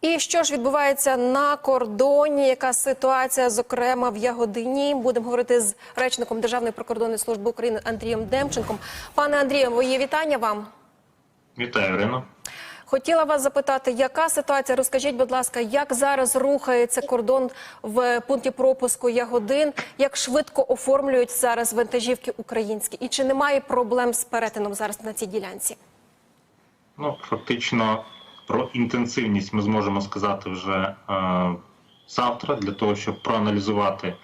І що ж відбувається на кордоні? Яка ситуація, зокрема в Ягодині? Будемо говорити з речником Державної прикордонної служби України Андрієм Демченком. Пане Андрію, моє вітання вам. Вітаю, Ірино. Хотіла вас запитати, яка ситуація? Розкажіть, будь ласка, як зараз рухається кордон в пункті пропуску Ягодин? Як швидко оформлюють зараз вантажівки українські? І чи немає проблем з перетином зараз на цій ділянці? Ну, фактично, про інтенсивність ми зможемо сказати вже е, завтра, для того, щоб проаналізувати, е,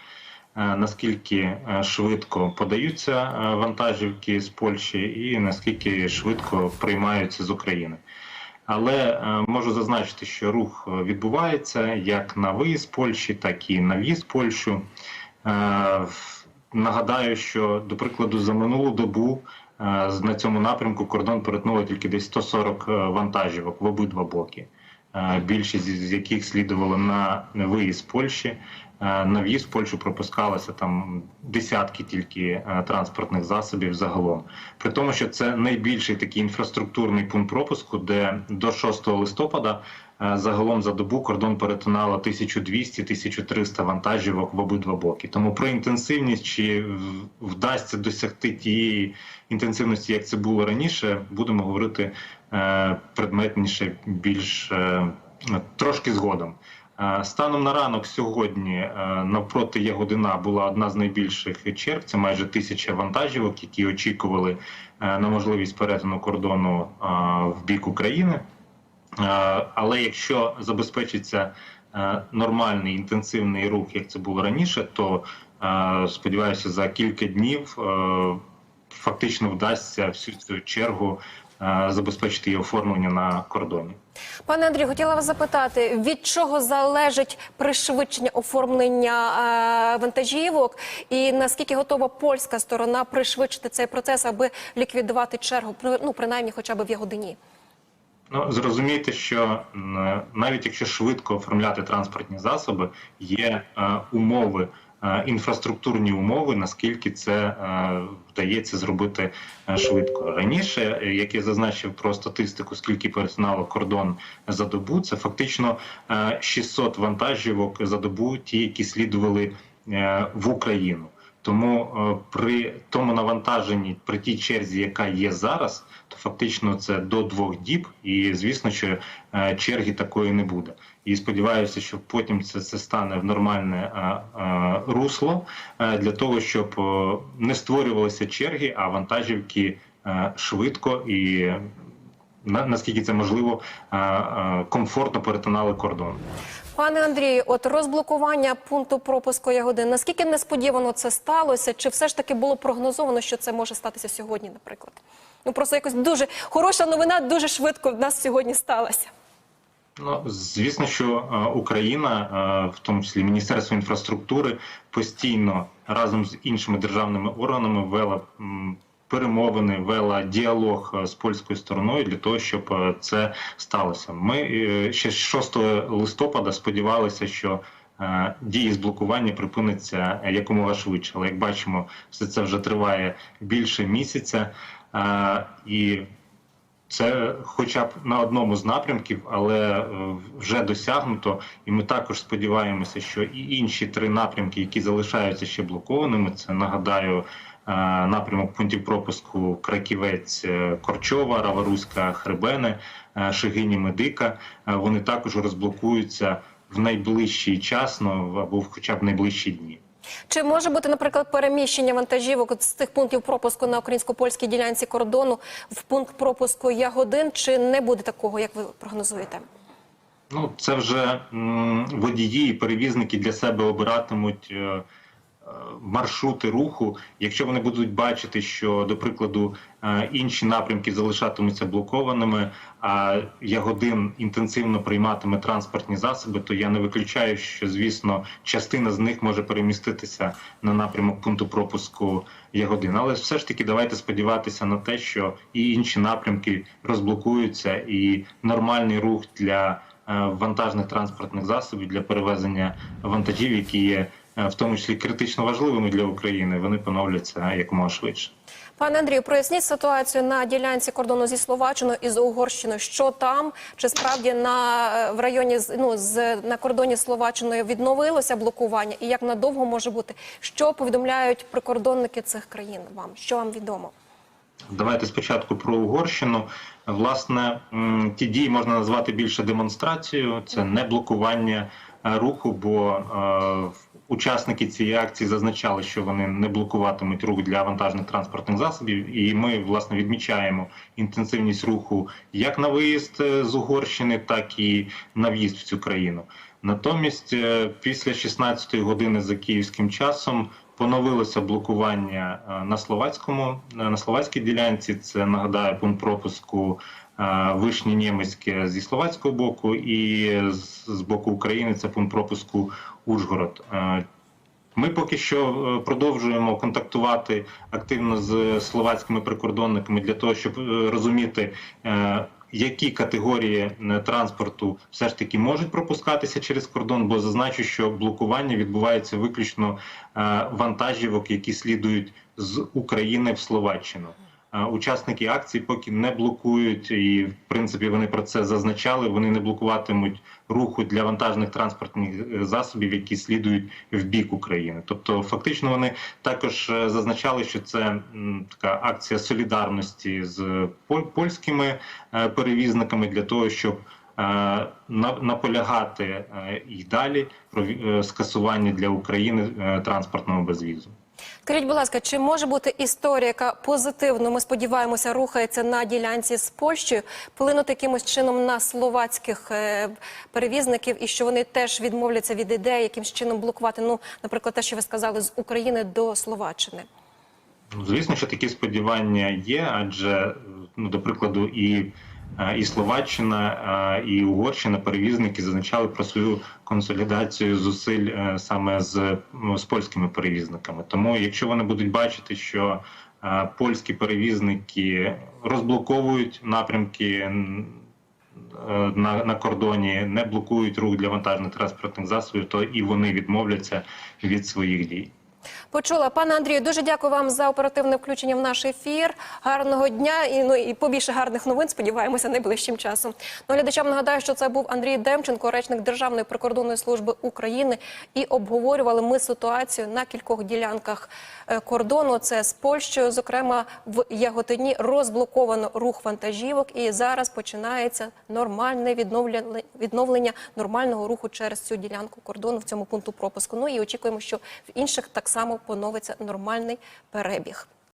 наскільки е, швидко подаються вантажівки з Польщі і наскільки швидко приймаються з України. Але можу зазначити, що рух відбувається як на виїзд з Польщі, так і на в'їзд Польщу. Нагадаю, що до прикладу за минулу добу на цьому напрямку кордон перетнуло тільки десь 140 е, вантажівок в обидва боки. Е, Більшість з яких слідувало на виїзд Польщі. Е, На в'їзд в Польщу пропускалося там десятки тільки е, транспортних засобів загалом. При тому, що це найбільший такий інфраструктурний пункт пропуску, де до 6 листопада е, загалом за добу кордон перетинало 1200-1300 вантажівок в обидва боки. Тому про інтенсивність чи вдасться досягти тієї інтенсивності, як це було раніше, будемо говорити предметніше більш трошки згодом. Е, Станом на ранок сьогодні е, навпроти Ягодина була одна з найбільших черг. Це майже тисяча вантажівок, які очікували е, на можливість перетину кордону в бік України. Але якщо забезпечиться нормальний інтенсивний рух, як це було раніше, то сподіваюся, за кілька днів фактично вдасться всю цю чергу забезпечити її оформлення на кордоні. Пане Андрію, хотіла вас запитати, від чого залежить пришвидшення оформлення е, вантажівок, і наскільки готова польська сторона пришвидшити цей процес, аби ліквідувати чергу, ну принаймні, хоча б в Ягодині? Ну зрозумійте, що навіть якщо швидко оформляти транспортні засоби, є е, умови, е, інфраструктурні умови, наскільки це е, вдається зробити е, швидко. Раніше, е, як я зазначив про статистику, скільки персоналу кордон за добу, це фактично е, 600 вантажівок за добу, ті, які слідували е, в Україну. Тому е, при тому навантаженні, при тій черзі, яка є зараз, то фактично це до двох діб, і звісно, що е, черги такої не буде. І сподіваюся, що потім це, це стане в нормальне е, русло для того, щоб не створювалися черги, а вантажівки швидко і на, наскільки це можливо комфортно перетинали кордон. Пане Андрію, от розблокування пункту пропуску Ягодин, наскільки несподівано це сталося? Чи все ж таки було прогнозовано, що це може статися сьогодні, наприклад? Ну просто якось дуже хороша новина, дуже швидко в нас сьогодні сталася. Ну, звісно, що е, Україна, е, в тому числі Міністерство інфраструктури, постійно разом з іншими державними органами вела перемовини, вела діалог е, з польською стороною для того, щоб е, це сталося. Ми е, ще з 6 листопада сподівалися, що дії з блокування припиниться якомога швидше. Але як бачимо, все це вже триває більше місяця. І це хоча б на одному з напрямків, але вже досягнуто, і ми також сподіваємося, що і інші три напрямки, які залишаються ще блокованими, це нагадаю. Е, Напрямок пунктів пропуску Краківець, е, Корчова, Раваруська, Хребене, Шигині, Медика. е, Вони також розблокуються в найближчий час, ну або хоча б найближчі дні. Чи може бути, наприклад, переміщення вантажівок з цих пунктів пропуску на українсько-польській ділянці кордону в пункт пропуску Ягодин? Чи не буде такого, як ви прогнозуєте? Ну, це вже водії і перевізники для себе обиратимуть маршрути руху. Якщо вони будуть бачити, що, до прикладу, е, інші напрямки залишатимуться блокованими, а Ягодин інтенсивно прийматиме транспортні засоби, то я не виключаю, що звісно частина з них може переміститися на напрямок пункту пропуску Ягодин. Але все ж таки давайте сподіватися на те, що і інші напрямки розблокуються, і нормальний рух для е, вантажних транспортних засобів для перевезення вантажів, які є в тому числі критично важливими для України, вони поновляться якомога швидше. Пане Андрію, проясніть ситуацію на ділянці кордону зі Словаччиною і з Угорщиною. Що там? Чи справді на е, в районі ну, з на кордоні з Словаччиною відновилося блокування? І як надовго може бути? Що повідомляють прикордонники цих країн вам? Що вам відомо? Давайте спочатку про Угорщину. Власне, ті дії можна назвати більше демонстрацією. Це не блокування е, руху, бо е, учасники цієї акції зазначали, що вони не блокуватимуть рух для вантажних транспортних засобів. І ми власне відмічаємо інтенсивність руху як на виїзд е, з Угорщини, так і на в'їзд в цю країну. Натомість, е, після 16-ї години за київським часом поновилося блокування е, на словацькому е, на словацькій ділянці. Це нагадаю пункт пропуску е, Вишні німецьке зі словацького боку, і з боку України це пункт пропуску Ужгород. Ми поки що е, продовжуємо контактувати активно з словацькими прикордонниками для того, щоб е, розуміти, е, які категорії транспорту все ж таки можуть пропускатися через кордон, бо зазначу, що блокування відбувається виключно вантажівок, які слідують з України в Словаччину. Е, Учасники акції поки не блокують, і в принципі вони про це зазначали. Вони не блокуватимуть руху для вантажних транспортних е, засобів, які слідують в бік України. Тобто, фактично, вони також е, зазначали, що це така акція солідарності з поль- польськими перевізниками для того, щоб на- наполягати і далі про скасування для України транспортного безвізу. Скажіть, будь ласка, чи може бути історія, яка позитивно, ми сподіваємося, рухається на ділянці з Польщею, вплинути якимось чином на словацьких е, перевізників, і що вони теж відмовляться від ідеї, якимось чином блокувати, ну, наприклад, те, що ви сказали, з України до Словаччини? Ну, Звісно, що такі сподівання є, адже ну, до прикладу, і, і Словаччина, е, і Угорщина перевізники зазначали про свою консолідацію зусиль е, саме з, з польськими перевізниками. Тому, якщо вони будуть бачити, що е, польські перевізники розблоковують напрямки. е, На, на кордоні не блокують рух для вантажних транспортних засобів, то і вони відмовляться від своїх дій. Почула, пане Андрію, дуже дякую вам за оперативне включення в наш ефір. Гарного дня і ну і побільше гарних новин. Сподіваємося, найближчим часом. Ну, глядачам нагадаю, що це був Андрій Демченко, речник Державної прикордонної служби України. І обговорювали ми ситуацію на кількох ділянках е, кордону. Це з Польщею, зокрема в Яготині розблоковано рух вантажівок. І зараз починається нормальне відновлення відновлення нормального руху через цю ділянку кордону в цьому пункту пропуску. Ну і очікуємо, що в інших так само поновиться нормальний перебіг.